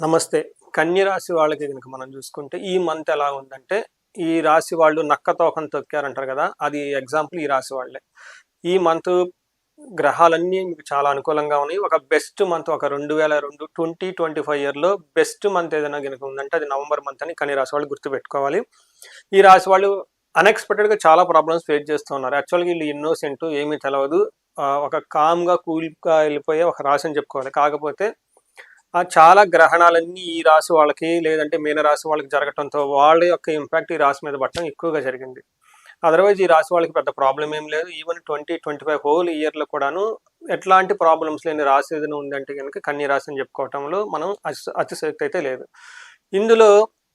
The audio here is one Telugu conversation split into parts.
నమస్తే. కన్య రాశి వాళ్ళకి కనుక మనం చూసుకుంటే ఈ మంత్ ఎలా ఉందంటే ఈ రాశి వాళ్ళు నక్క తోకం తొక్కారంటారు కదా అది ఎగ్జాంపుల్ ఈ రాశి వాళ్ళే. ఈ మంత్ గ్రహాలన్నీ మీకు చాలా అనుకూలంగా ఉన్నాయి. ఒక బెస్ట్ మంత్ ఒక రెండు వేల రెండు ట్వంటీ ట్వంటీ ఫైవ్ ఇయర్లో బెస్ట్ మంత్ ఏదైనా కనుక ఉందంటే అది నవంబర్ మంత్ అని కన్య రాశి వాళ్ళు గుర్తుపెట్టుకోవాలి. ఈ రాశి వాళ్ళు అన్ఎక్స్పెక్టెడ్గా చాలా ప్రాబ్లమ్స్ ఫేస్ చేస్తున్నారు యాక్చువల్గా వీళ్ళు ఇన్నోసెంట్ ఏమీ తెలవదు. ఒక కామ్గా కూల్గా వెళ్ళిపోయే ఒక రాశి అని చెప్పుకోవాలి. కాకపోతే చాలా గ్రహణాలన్నీ ఈ రాశి వాళ్ళకి లేదంటే మీన రాశి వాళ్ళకి జరగటంతో వాళ్ళ యొక్క ఇంపాక్ట్ ఈ రాశి మీద పట్టడం ఎక్కువగా జరిగింది. అదర్వైజ్ ఈ రాశి వాళ్ళకి పెద్ద ప్రాబ్లం ఏం లేదు. Even twenty twenty five whole ఇయర్లో కూడాను ఎట్లాంటి ప్రాబ్లమ్స్ లేని రాశి ఏదైనా ఉందంటే కనుక కన్య రాశి అని చెప్పుకోవటంలో మనం అతి అతిశక్తి అయితే లేదు. ఇందులో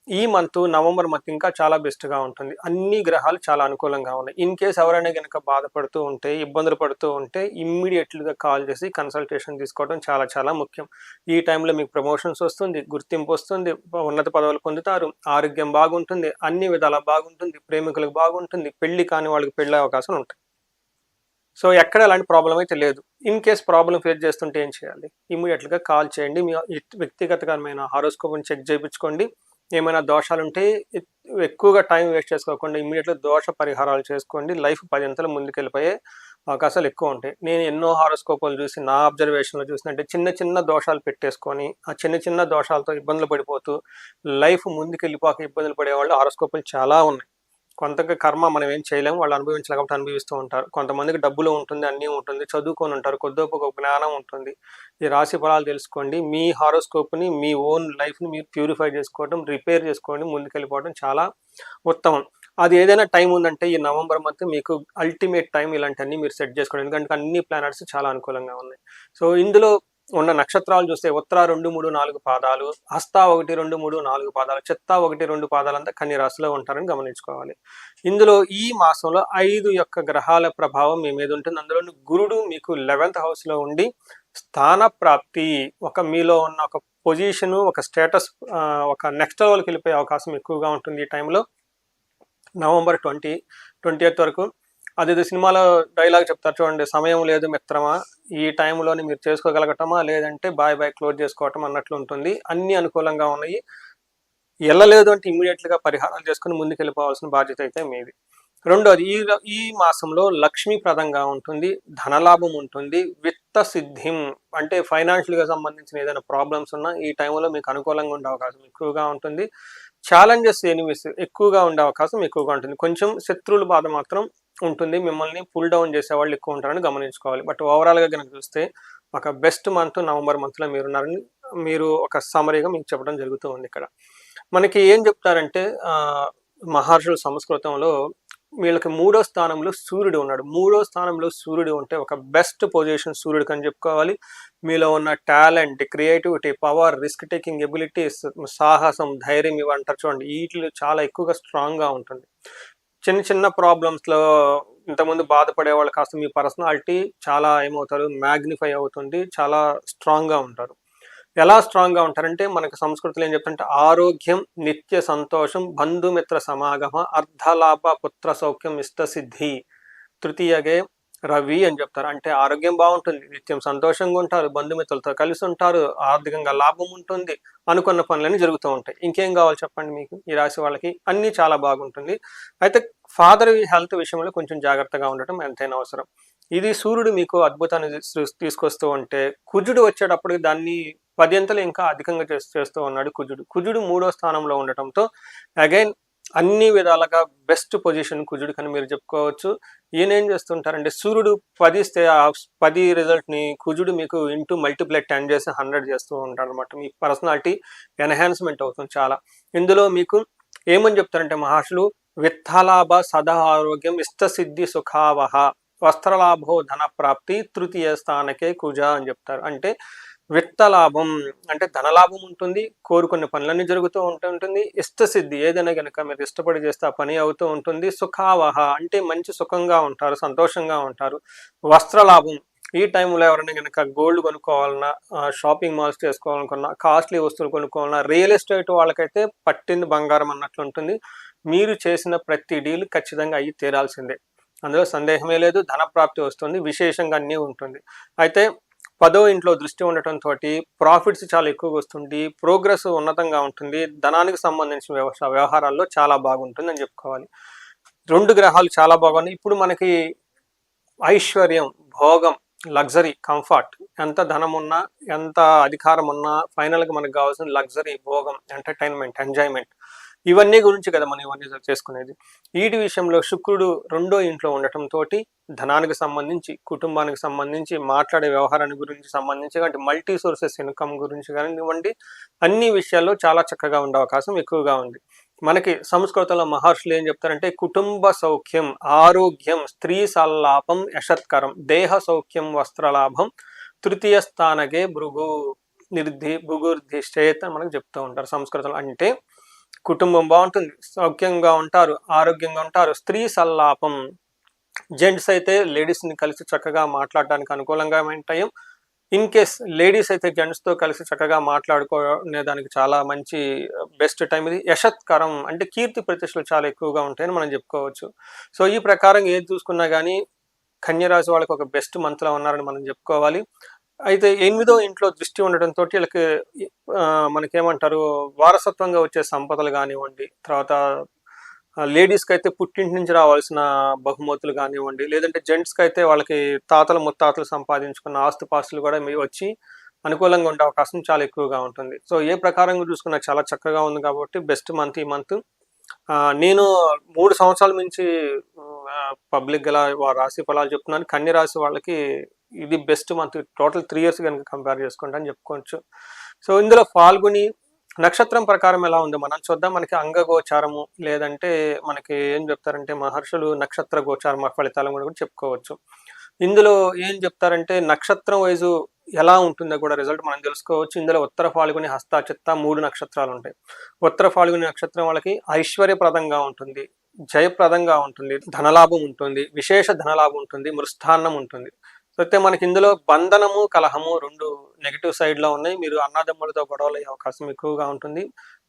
ఈ మంత్ నవంబర్ మంత్ ఇంకా చాలా బెస్ట్గా ఉంటుంది. అన్ని గ్రహాలు చాలా అనుకూలంగా ఉన్నాయి. ఇన్ కేస్ ఎవరైనా కనుక బాధపడుతూ ఉంటే ఇబ్బందులు పడుతూ ఉంటే ఇమ్మీడియట్లీగా కాల్ చేసి కన్సల్టేషన్ తీసుకోవడం చాలా చాలా ముఖ్యం. ఈ టైంలో మీకు ప్రమోషన్స్ వస్తుంది గుర్తింపు వస్తుంది ఉన్నత పదవులు పొందుతారు ఆరోగ్యం బాగుంటుంది అన్ని విధాలా బాగుంటుంది ప్రేమికులకు బాగుంటుంది పెళ్ళి కాని వాళ్ళకి పెళ్ళే అవకాశం ఉంటాయి. సో ఎక్కడ అలాంటి ప్రాబ్లం అయితే లేదు. ఇన్ కేస్ ప్రాబ్లం ఫేస్ చేస్తుంటే ఏం చేయాలి? ఇమీడియట్గా కాల్ చేయండి. మీ వ్యక్తిగతమైన హారోస్కోప్ని చెక్ చేయించుకోండి. ఏమైనా దోషాలుంటే ఎక్కువగా టైం వేస్ట్ చేసుకోకుండా ఇమ్మీడియట్గా దోష పరిహారాలు చేసుకోండి. లైఫ్ పదింతలు ముందుకెళ్ళిపోయే అవకాశాలు ఎక్కువ ఉంటాయి. నేను ఎన్నో హారోస్కోపాలు చూసి నా అబ్జర్వేషన్లో చూసినట్టే చిన్న చిన్న దోషాలు పెట్టేసుకొని ఆ చిన్న చిన్న దోషాలతో ఇబ్బందులు పడిపోతూ లైఫ్ ముందుకెళ్ళిపోక ఇబ్బందులు పడేవాళ్ళు హారోస్కోపాలు చాలా ఉన్నాయి. కొంతగా కర్మ మనం ఏం చేయలేము వాళ్ళు అనుభవించలేకపోతే కాబట్టి అనుభవిస్తూ ఉంటారు. కొంతమందికి డబ్బులు ఉంటుంది అన్నీ ఉంటుంది చదువుకొని ఉంటారు కొద్దో ఒక జ్ఞానం ఉంటుంది. ఈ రాశి ఫలాలు తెలుసుకోండి. మీ హారోస్కోప్ని మీ ఓన్ లైఫ్ని మీరు ప్యూరిఫై చేసుకోవడం రిపేర్ చేసుకోవడం ముందుకెళ్ళిపోవడం చాలా ఉత్తమం. అది ఏదైనా టైం ఉందంటే ఈ నవంబర్ మంత్ మీకు అల్టిమేట్ టైం ఇలాంటివన్నీ మీరు సెట్ చేసుకోండి. ఎందుకంటే అన్ని ప్లానెట్స్ చాలా అనుకూలంగా ఉన్నాయి. సో ఇందులో ఉన్న నక్షత్రాలు చూస్తే ఉత్తర రెండు మూడు నాలుగు పాదాలు హస్త ఒకటి రెండు మూడు నాలుగు పాదాలు చిత్త ఒకటి రెండు పాదాలంతా కన్య రాశిలో ఉంటారని గమనించుకోవాలి. ఇందులో ఈ మాసంలో ఐదు యొక్క గ్రహాల ప్రభావం మీ మీద ఉంటుంది. అందులో గురుడు మీకు లెవెన్త్ హౌస్లో ఉండి స్థాన ప్రాప్తి ఒక మీలో ఉన్న ఒక పొజిషన్ ఒక స్టేటస్ ఒక నెక్స్ట్ లెవెల్కి వెళ్ళిపోయే అవకాశం ఎక్కువగా ఉంటుంది ఈ టైంలో నవంబర్ ట్వంటీ ట్వంటీ వరకు అదేదో సినిమాలో డైలాగ్ చెప్తారు చూడండి సమయం లేదు మిత్రమా ఈ టైంలోనే మీరు చేసుకోగలగటమా లేదంటే బాయ్ బాయ్ క్లోజ్ చేసుకోవటం అన్నట్లు ఉంటుంది. అన్ని అనుకూలంగా ఉన్నాయి. వెళ్ళలేదు అంటే ఇమీడియట్గా పరిహారాలు చేసుకుని ముందుకు వెళ్ళిపోవాల్సిన బాధ్యత అయితే మీది. రెండోది ఈ ఈ మాసంలో లక్ష్మీప్రదంగా ఉంటుంది ధనలాభం ఉంటుంది విత్త సిద్ధిం అంటే ఫైనాన్షియల్గా సంబంధించిన ఏదైనా ప్రాబ్లమ్స్ ఉన్నా ఈ టైంలో మీకు అనుకూలంగా ఉండే అవకాశం ఎక్కువగా ఉంటుంది. ఛాలెంజెస్ ఎనిమిస్ ఎక్కువగా ఉండే అవకాశం ఎక్కువగా ఉంటుంది. కొంచెం శత్రువుల బాధ మాత్రం ఉంటుంది. మిమ్మల్ని పుల్ డౌన్ చేసే వాళ్ళు ఎక్కువ ఉంటారని గమనించుకోవాలి. బట్ ఓవరాల్గా కనుక చూస్తే ఒక బెస్ట్ మంత్ నవంబర్ మంత్లో మీరు ఉన్నారని మీరు ఒక సమరీగా మీకు చెప్పడం జరుగుతూ ఉంది ఇక్కడ. మనకి ఏం చెప్తారంటే మహర్షుల సంస్కృతంలో వీళ్ళకి మూడో స్థానంలో సూర్యుడు ఉన్నాడు. మూడో స్థానంలో సూర్యుడు ఉంటే ఒక బెస్ట్ పొజిషన్ సూర్యుడికి అని చెప్పుకోవాలి. మీలో ఉన్న talent creativity power risk taking abilities సాహసం ధైర్యం ఇవి అంటారు చూడండి. వీటిలో చాలా ఎక్కువగా స్ట్రాంగ్గా ఉంటుంది. చిన్న చిన్న ప్రాబ్లమ్స్లో ఇంతకుముందు బాధపడే వాళ్ళు కాస్త మీ పర్సనాలిటీ చాలా ఏమవుతారు? మ్యాగ్నిఫై అవుతుంది. చాలా స్ట్రాంగ్గా ఉంటారు. ఎలా స్ట్రాంగ్గా ఉంటారంటే మనకు సంస్కృతిలో ఏం చెప్తుంటే ఆరోగ్యం నిత్య సంతోషం బంధుమిత్ర సమాగమ అర్ధలాభ పుత్ర సౌఖ్యం ఇష్ట సిద్ధి తృతీయగే రవి అని చెప్తారు. అంటే ఆరోగ్యం బాగుంటుంది నిత్యం సంతోషంగా ఉంటారు బంధుమిత్రులతో కలిసి ఉంటారు ఆర్థికంగా లాభం ఉంటుంది అనుకున్న పనులన్నీ జరుగుతూ ఉంటాయి. ఇంకేం కావాలి చెప్పండి మీకు? ఈ రాశి వాళ్ళకి అన్నీ చాలా బాగుంటుంది. అయితే ఫాదర్ హెల్త్ విషయంలో కొంచెం జాగ్రత్తగా ఉండటం ఎంతైనా అవసరం. ఇది సూర్యుడు మీకు అద్భుతాన్ని తీసు- తీసుకొస్తూ ఉంటే కుజుడు వచ్చేటప్పుడు దాన్ని పదింతలు ఇంకా అధికంగా చేస్తూ ఉన్నాడు కుజుడు. కుజుడు మూడో స్థానంలో ఉండటంతో అగైన్ అన్ని విధాలుగా బెస్ట్ పొజిషన్ కుజుడు అని మీరు చెప్పుకోవచ్చు. ఈయన ఏం చేస్తుంటారంటే సూర్యుడు పది ఇస్తే ఆ పది రిజల్ట్ని కుజుడు మీకు ఇంటూ మల్టిప్లై టెన్ చేసి హండ్రెడ్ చేస్తూ ఉంటారు అనమాట మీ పర్సనాలిటీ ఎన్హాన్స్మెంట్ అవుతుంది చాలా. ఇందులో మీకు ఏమని చెప్తారంటే మహర్షులు విత్తలాభ సదా ఆరోగ్యం ఇష్టసిద్ధి సుఖావహ వస్త్రలాభో ధన ప్రాప్తి తృతీయ స్థానకే కుజ అని చెప్తారు. అంటే విత్తలాభం అంటే ధనలాభం ఉంటుంది కోరుకున్న పనులన్నీ జరుగుతూ ఉంటూ ఉంటుంది ఇష్టసిద్ధి ఏదైనా కనుక మీరు ఇష్టపడి చేస్తే ఆ పని అవుతూ ఉంటుంది సుఖావహ అంటే మంచి సుఖంగా ఉంటారు సంతోషంగా ఉంటారు. వస్త్రలాభం ఈ టైంలో ఎవరైనా కనుక గోల్డ్ కొనుక్కోవాలన్నా షాపింగ్ మాల్స్ చేసుకోవాలనుకున్నా కాస్ట్లీ వస్తువులు కొనుక్కోవాలన్నా రియల్ ఎస్టేట్ వాళ్ళకైతే పట్టింది బంగారం అన్నట్లు ఉంటుంది. మీరు చేసిన ప్రతి డీల్ ఖచ్చితంగా అయ్యి తీరాల్సిందే. అందులో సందేహమే లేదు ధన ప్రాప్తి వస్తుంది విశేషంగా అన్నీ ఉంటుంది. అయితే పదో ఇంట్లో దృష్టి ఉండటం తోటి ప్రాఫిట్స్ చాలా ఎక్కువగా వస్తుంది ప్రోగ్రెస్ ఉన్నతంగా ఉంటుంది. ధనానికి సంబంధించిన వ్యవసాయ వ్యవహారాల్లో చాలా బాగుంటుంది అని చెప్పుకోవాలి. రెండు గ్రహాలు చాలా బాగున్నాయి. ఇప్పుడు మనకి ఐశ్వర్యం భోగం లగ్జరీ కంఫర్ట్ ఎంత ధనం ఉన్నా ఎంత అధికారం ఉన్నా ఫైనల్గా మనకు కావాల్సిన లగ్జరీ భోగం ఎంటర్టైన్మెంట్ ఎంజాయ్మెంట్ ఇవన్నీ గురించి కదా మనం ఇవన్నీ చేసుకునేది. వీటి విషయంలో శుక్రుడు రెండో ఇంట్లో ఉండటంతో ధనానికి సంబంధించి కుటుంబానికి సంబంధించి మాట్లాడే వ్యవహారాన్ని గురించి సంబంధించి అంటే మల్టీ సోర్సెస్ ఇన్కమ్ గురించి కానివ్వండి అన్ని విషయాల్లో చాలా చక్కగా ఉండే అవకాశం ఎక్కువగా ఉంది. మనకి సంస్కృతంలో మహర్షులు ఏం చెప్తారంటే కుటుంబ సౌఖ్యం ఆరోగ్యం స్త్రీ సల్లాపం యశత్కరం దేహ సౌఖ్యం వస్త్రలాభం తృతీయ స్థానకే భృగు నిర్ధి భృగుర్ధిష్టేత్ అని మనకు చెప్తూ ఉంటారు సంస్కృతంలో. అంటే కుటుంబం బాగుంటుంది సౌఖ్యంగా ఉంటారు ఆరోగ్యంగా ఉంటారు. స్త్రీ సల్లాపం. జెంట్స్ అయితే లేడీస్ని కలిసి చక్కగా మాట్లాడడానికి అనుకూలంగా టైం ఇన్ కేస్ లేడీస్ అయితే జెంట్స్తో కలిసి చక్కగా మాట్లాడుకునేదానికి చాలా మంచి బెస్ట్ టైం ఇది. యశత్కరం అంటే కీర్తి ప్రతిష్టలు చాలా ఎక్కువగా ఉంటాయని మనం చెప్పుకోవచ్చు. సో ఈ ప్రకారం ఏది చూసుకున్నా కానీ కన్యరాశి వాళ్ళకి ఒక బెస్ట్ మంత్లో ఉన్నారని మనం చెప్పుకోవాలి. అయితే ఎనిమిదో ఇంట్లో దృష్టి ఉండటంతో వీళ్ళకి మనకేమంటారు వారసత్వంగా వచ్చే సంపదలు కానివ్వండి తర్వాత లేడీస్కి అయితే పుట్టింటి నుంచి రావాల్సిన బహుమతులు కానివ్వండి లేదంటే జెంట్స్కి అయితే వాళ్ళకి తాతలు ముత్తాతలు సంపాదించుకున్న ఆస్తుపాస్తులు కూడా మీ వచ్చి అనుకూలంగా ఉండే అవకాశం చాలా ఎక్కువగా ఉంటుంది. సో ఏ ప్రకారంగా చూసుకున్నా చాలా చక్కగా ఉంది కాబట్టి బెస్ట్ మంత్ ఈ మంత్ నేను మూడు సంవత్సరాల నుంచి పబ్లిక్ గల రాశి ఫలాలు చెప్తున్నాను. కన్య రాశి వాళ్ళకి ఇది best month total three years కనుక కంపేర్ చేసుకుంటా అని చెప్పుకోవచ్చు. సో ఇందులో ఫాల్గుని నక్షత్రం ప్రకారం ఎలా ఉంది? మనం చూద్దాం. మనకి అంగగోచారము లేదంటే మనకి ఏం చెప్తారంటే మహర్షులు నక్షత్ర గోచారం ఫలితాలు కూడా చెప్పుకోవచ్చు. ఇందులో ఏం చెప్తారంటే నక్షత్రం వైజు ఎలా ఉంటుందో కూడా రిజల్ట్ మనం తెలుసుకోవచ్చు. ఇందులో ఉత్తర ఫాల్గుని హస్త చిత్త మూడు నక్షత్రాలు ఉంటాయి. ఉత్తర ఫాల్గుని నక్షత్రం వాళ్ళకి ఐశ్వర్యప్రదంగా ఉంటుంది జయప్రదంగా ఉంటుంది ధనలాభం ఉంటుంది విశేష ధనలాభం ఉంటుంది మృస్థాన్నం ఉంటుంది. అయితే మనకి ఇందులో బంధనము కలహము రెండు నెగిటివ్ సైడ్లో ఉన్నాయి. మీరు అన్నదమ్ములతో గొడవలు అయ్యే అవకాశం ఎక్కువగా ఉంటుంది.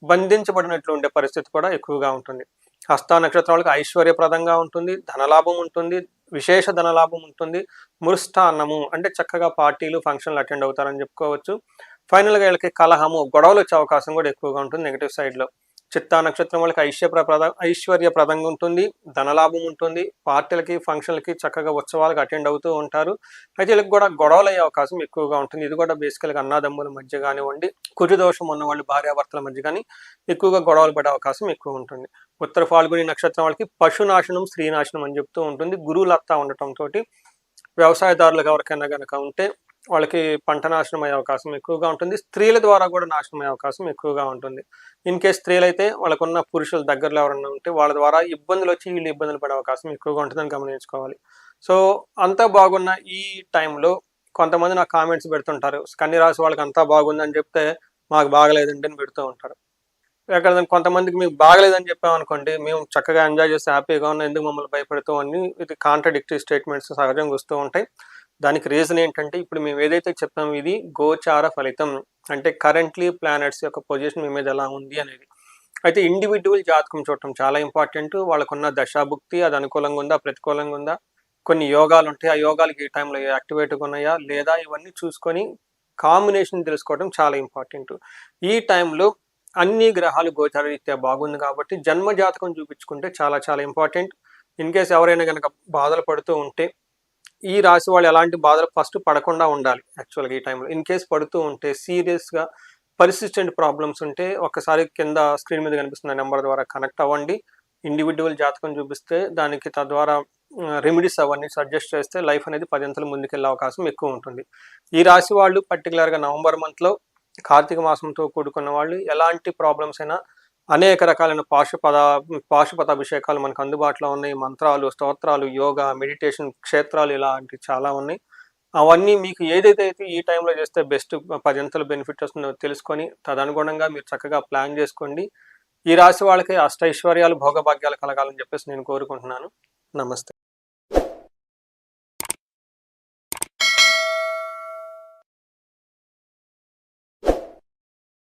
బంధించబడినట్లు ఉండే పరిస్థితి కూడా ఎక్కువగా ఉంటుంది. హస్త నక్షత్రాలకు ఐశ్వర్యప్రదంగా ఉంటుంది. ధనలాభం ఉంటుంది. విశేష ధనలాభం ఉంటుంది. మురుస్థాన్నము అంటే చక్కగా పార్టీలు ఫంక్షన్లు అటెండ్ అవుతారని చెప్పుకోవచ్చు. ఫైనల్గా వీళ్ళకి కలహము గొడవలు వచ్చే అవకాశం కూడా ఎక్కువగా ఉంటుంది నెగిటివ్ సైడ్లో చిత్తా నక్షత్రం వాళ్ళకి ఐశ్వర్యప్రద ఐశ్వర్యప్రదంగా ఉంటుంది ధనలాభం ఉంటుంది పార్టీలకి ఫంక్షన్లకి చక్కగా ఉత్సవాలకు అటెండ్ అవుతూ ఉంటారు. అయితే వీళ్ళకి కూడా గొడవలు అయ్యే అవకాశం ఎక్కువగా ఉంటుంది. ఇది కూడా బేసికల్గా అన్నదమ్ముల మధ్య కానివ్వండి కుజదోషం ఉన్న వాళ్ళు భార్యాభర్తల మధ్య కానీ ఎక్కువగా గొడవలు పడే అవకాశం ఎక్కువ ఉంటుంది. ఉత్తర ఫాల్గుని నక్షత్రం వాళ్ళకి పశునాశనం స్త్రీనాశనం అని చెప్తూ ఉంటుంది. గురువులత్తా ఉండటంతో వ్యవసాయదారులకు ఎవరికైనా కనుక ఉంటే వాళ్ళకి పంట నాశనం అయ్యే అవకాశం ఎక్కువగా ఉంటుంది. స్త్రీల ద్వారా కూడా నాశనం అయ్యే అవకాశం ఎక్కువగా ఉంటుంది. ఇన్ కేస్ స్త్రీలు అయితే వాళ్ళకున్న పురుషుల దగ్గరలో ఎవరన్నా ఉంటే వాళ్ళ ద్వారా ఇబ్బందులు వచ్చి వీళ్ళు ఇబ్బందులు పడే అవకాశం ఎక్కువగా ఉంటుందని గమనించుకోవాలి. సో అంతా బాగున్న ఈ టైంలో కొంతమంది నాకు కామెంట్స్ పెడుతుంటారు. కన్ని రాసి వాళ్ళకి అంతా బాగుందని చెప్తే మాకు బాగలేదండి అని పెడుతూ ఉంటారు. ఎక్కడ కొంతమందికి మీకు బాగలేదని చెప్పామనుకోండి మేము చక్కగా ఎంజాయ్ చేసి హ్యాపీగా ఉన్న ఎందుకు మమ్మల్ని భయపెడుతూ అని ఇది కాంట్రడిక్టరీ స్టేట్మెంట్స్ సహజంగా వస్తూ ఉంటాయి. దానికి రీజన్ ఏంటంటే ఇప్పుడు మేము ఏదైతే చెప్పాము ఇది గోచార ఫలితం. అంటే కరెంట్లీ ప్లానెట్స్ యొక్క పొజిషన్ మీ మీద ఎలా ఉంది అనేది. అయితే ఇండివిజువల్ జాతకం చూడటం చాలా ఇంపార్టెంట్ వాళ్ళకున్న దశాభుక్తి అది అనుకూలంగా ఉందా ప్రతికూలంగా ఉందా? కొన్ని యోగాలు ఉంటాయి. ఆ యోగాలకి ఈ టైంలో యాక్టివేట్గా ఉన్నాయా లేదా ఇవన్నీ చూసుకొని కాంబినేషన్ తెలుసుకోవడం చాలా ఇంపార్టెంట్ ఈ టైంలో అన్ని గ్రహాలు గోచారరీత్యా బాగుంది కాబట్టి జన్మ జాతకం చూపించుకుంటే చాలా చాలా ఇంపార్టెంట్ ఇన్ కేస్ ఎవరైనా కనుక బాధలు పడుతూ ఉంటే ఈ రాశి వాళ్ళు ఎలాంటి బాధలు ఫస్ట్ పడకుండా ఉండాలి యాక్చువల్గా ఈ టైంలో ఇన్ కేస్ పడుతూ ఉంటే సీరియస్గా పర్సిస్టెంట్ ప్రాబ్లమ్స్ ఉంటే ఒకసారి కింద స్క్రీన్ మీద కనిపిస్తున్న నెంబర్ ద్వారా కనెక్ట్ అవ్వండి. ఇండివిజువల్ జాతకం చూపిస్తే దానికి తద్వారా రెమెడీస్ అవన్నీ సజెస్ట్ చేస్తే లైఫ్ అనేది పదింతలు ముందుకెళ్ళే అవకాశం ఎక్కువ ఉంటుంది. ఈ రాశి వాళ్ళు పర్టికులర్గా నవంబర్ మంత్లో కార్తీక మాసంతో కూడుకున్న వాళ్ళు ఎలాంటి ప్రాబ్లమ్స్ అయినా అనేక రకాలైన పాశుపద పాశుపత అభిషేకాలు మనకు అందుబాటులో ఉన్నాయి. మంత్రాలు స్తోత్రాలు యోగా మెడిటేషన్ క్షేత్రాలు ఇలాంటివి చాలా ఉన్నాయి. అవన్నీ మీకు ఏదైతే అయితే ఈ టైంలో చేస్తే బెస్ట్ పదింతలు బెనిఫిట్ వస్తుందో తెలుసుకొని తదనుగుణంగా మీరు చక్కగా ప్లాన్ చేసుకోండి. ఈ రాశి వాళ్ళకి అష్టైశ్వర్యాలు భోగభాగ్యాలు కలగాలని చెప్పేసి నేను కోరుకుంటున్నాను. నమస్తే.